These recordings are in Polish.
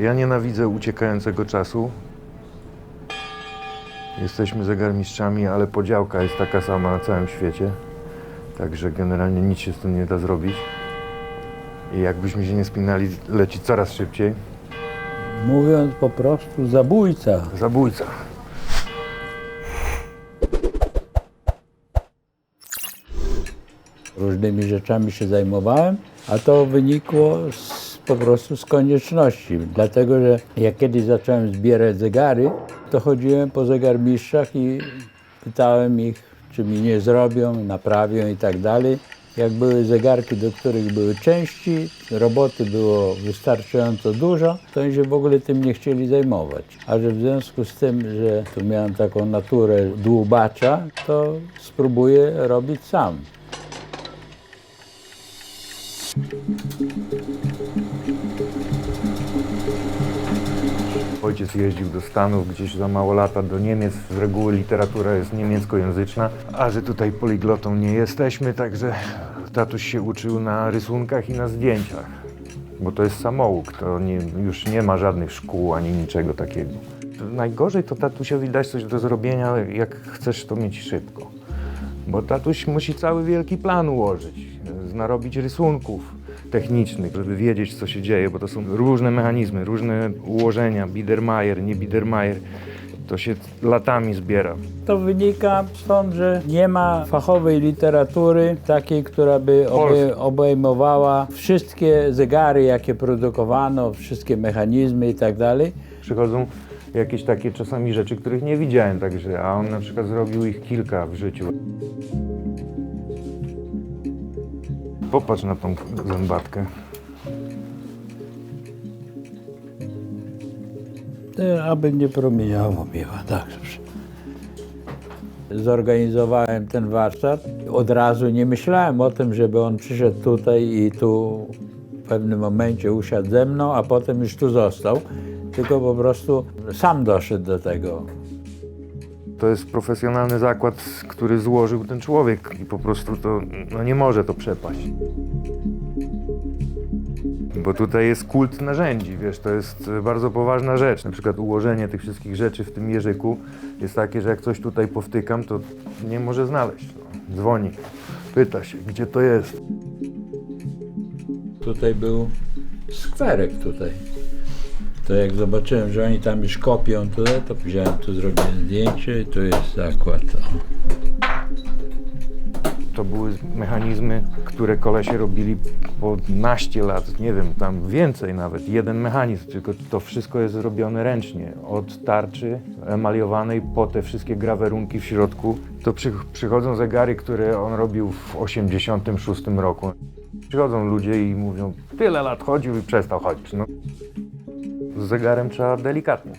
Ja nienawidzę uciekającego czasu. Jesteśmy zegarmistrzami, ale podziałka jest taka sama na całym świecie. Także generalnie nic się z tym nie da zrobić. I jakbyśmy się nie spinali, leci coraz szybciej. Mówiąc po prostu zabójca. Zabójca. Różnymi rzeczami się zajmowałem, a to wynikło z, po prostu z konieczności. Dlatego, że jak kiedyś zacząłem zbierać zegary, to chodziłem po zegarmistrzach i pytałem ich, czy mi nie zrobią, naprawią i tak dalej. Jak były zegarki, do których były części, roboty było wystarczająco dużo, to oni się w ogóle tym nie chcieli zajmować. A że w związku z tym, że tu miałem taką naturę dłubacza, to spróbuję robić sam. Ojciec jeździł do Stanów gdzieś za mało lata, do Niemiec. Z reguły literatura jest niemieckojęzyczna, a że tutaj poliglotą nie jesteśmy, także tatuś się uczył na rysunkach i na zdjęciach. Bo to jest samouk, to nie, już nie ma żadnych szkół ani niczego takiego. Najgorzej to tatusiowi dać coś do zrobienia, jak chcesz to mieć szybko. Bo tatuś musi cały wielki plan ułożyć, narobić rysunków technicznych, żeby wiedzieć, co się dzieje, bo to są różne mechanizmy, różne ułożenia, Biedermeier, nie Biedermeier. To się latami zbiera. To wynika stąd, że nie ma fachowej literatury takiej, która by obej- obejmowała wszystkie zegary, jakie produkowano, wszystkie mechanizmy i tak dalej. Przychodzą jakieś takie czasami rzeczy, których nie widziałem także, a on na przykład zrobił ich kilka w życiu. Popatrz na tą zębatkę. Aby nie promieniało miła, tak. Zorganizowałem ten warsztat. Od razu nie myślałem o tym, żeby on przyszedł tutaj i tu w pewnym momencie usiadł ze mną, a potem już tu został. Tylko po prostu sam doszedł do tego. To jest profesjonalny zakład, który złożył ten człowiek i po prostu to no nie może to przepaść. Bo tutaj jest kult narzędzi, wiesz, to jest bardzo poważna rzecz. Na przykład ułożenie tych wszystkich rzeczy w tym jeżyku jest takie, że jak coś tutaj powtykam, to nie może znaleźć. No. Dzwoni, pyta się, gdzie to jest. Tutaj był skwerek tutaj. To jak zobaczyłem, że oni tam już kopią tutaj, to wziąłem tu, zrobiłem zdjęcie i tu jest zakład. To były mechanizmy, które kolesie robili po naście lat, nie wiem, tam więcej nawet. Jeden mechanizm, tylko to wszystko jest zrobione ręcznie. Od tarczy emaliowanej po te wszystkie grawerunki w środku. To przy, przychodzą zegary, które on robił w 86 roku. Przychodzą ludzie i mówią, tyle lat chodził i przestał chodzić. No. Z zegarem trzeba delikatnie.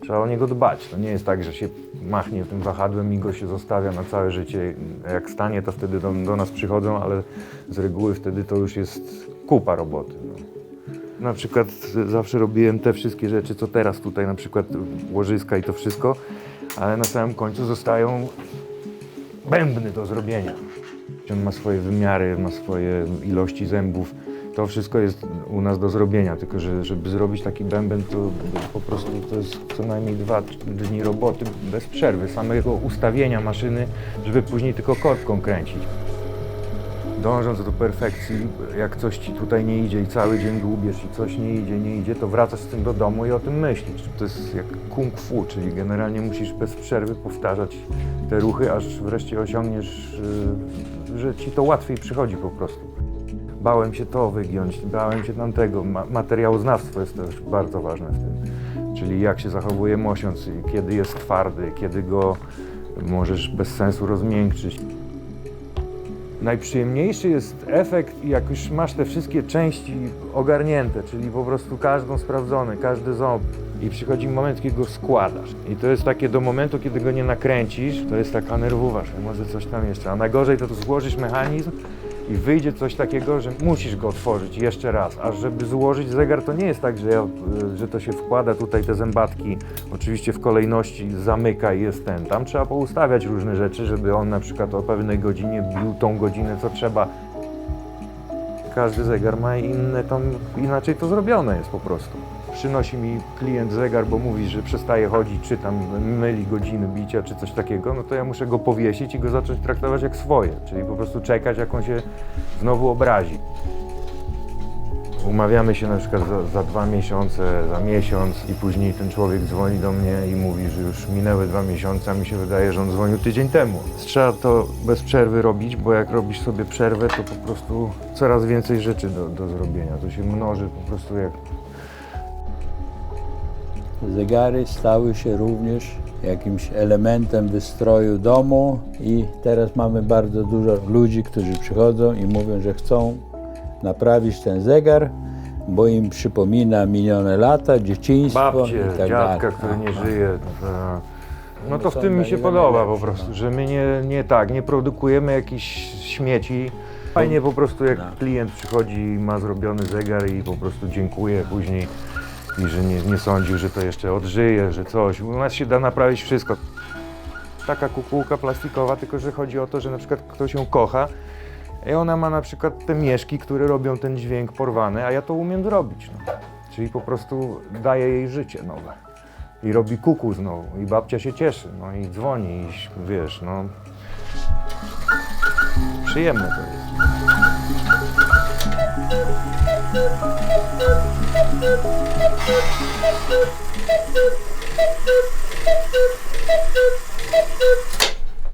Trzeba o niego dbać. To nie jest tak, że się machnie tym wahadłem i go się zostawia na całe życie. Jak stanie, to wtedy do, do nas przychodzą, ale z reguły wtedy to już jest kupa roboty. No. Na przykład zawsze robiłem te wszystkie rzeczy, co teraz tutaj, na przykład łożyska i to wszystko, ale na samym końcu zostają bębny do zrobienia. On ma swoje wymiary, ma swoje ilości zębów. To wszystko jest u nas do zrobienia, tylko że żeby zrobić taki bęben, to po prostu to jest co najmniej dwa dni roboty bez przerwy, samego ustawienia maszyny, żeby później tylko kotką kręcić. Dążąc do perfekcji, jak coś ci tutaj nie idzie i cały dzień dłubiesz i coś nie idzie, nie idzie, to wracasz z tym do domu i o tym myślisz. To jest jak kung fu, czyli generalnie musisz bez przerwy powtarzać te ruchy, aż wreszcie osiągniesz, yy, że ci to łatwiej przychodzi po prostu. Bałem się to wygiąć, bałem się tamtego. Ma materiałoznawstwo jest też bardzo ważne w tym. Czyli jak się zachowuje mosiąc, kiedy jest twardy, kiedy go możesz bez sensu rozmiękczyć. Najprzyjemniejszy jest efekt, jak już masz te wszystkie części ogarnięte, czyli po prostu każdą sprawdzone, każdy ząb i przychodzi moment, kiedy go składasz. I to jest takie do momentu, kiedy go nie nakręcisz, to jest taka nerwowa, że może coś tam jeszcze. A najgorzej to, to złożysz mechanizm i wyjdzie coś takiego, że musisz go otworzyć jeszcze raz. A żeby złożyć zegar, to nie jest tak, że, ja, y, że to się wkłada tutaj te zębatki, oczywiście w kolejności zamyka i jest ten. Tam trzeba poustawiać różne rzeczy, żeby on na przykład o pewnej godzinie bił tą godzinę, co trzeba. Każdy zegar ma inne, tam inaczej to zrobione jest po prostu. Przynosi mi klient zegar, bo mówi, że przestaje chodzić, czy tam myli godziny bicia, czy coś takiego, no to ja muszę go powiesić i go zacząć traktować jak swoje, czyli po prostu czekać, jak on się znowu obrazi. Umawiamy się na przykład za, za dwa miesiące, za miesiąc i później ten człowiek dzwoni do mnie i mówi, że już minęły dwa miesiące, a mi się wydaje, że on dzwonił tydzień temu. Trzeba to bez przerwy robić, bo jak robisz sobie przerwę, to po prostu coraz więcej rzeczy do, do zrobienia. To się mnoży po prostu jak Zegary stały się również jakimś elementem wystroju domu i teraz mamy bardzo dużo ludzi, którzy przychodzą i mówią, że chcą naprawić ten zegar, bo im przypomina minione lata, dzieciństwo babcie, i tak dziadka, dalej. który nie żyje. To, no to w tym mi się podoba po najlepsze, prostu, no. że my nie, nie tak, nie produkujemy jakichś śmieci. Fajnie po prostu jak No. klient przychodzi i ma zrobiony zegar i po prostu dziękuję później i że nie, nie sądził, że to jeszcze odżyje, że coś. U nas się da naprawić wszystko. Taka kukułka plastikowa, tylko że chodzi o to, że na przykład ktoś ją kocha i ona ma na przykład te mieszki, które robią ten dźwięk porwany, a ja to umiem zrobić. No. Czyli po prostu daje jej życie nowe. I robi kuku znowu. I babcia się cieszy, no i dzwoni, i wiesz, no. Przyjemne to jest. Thank you.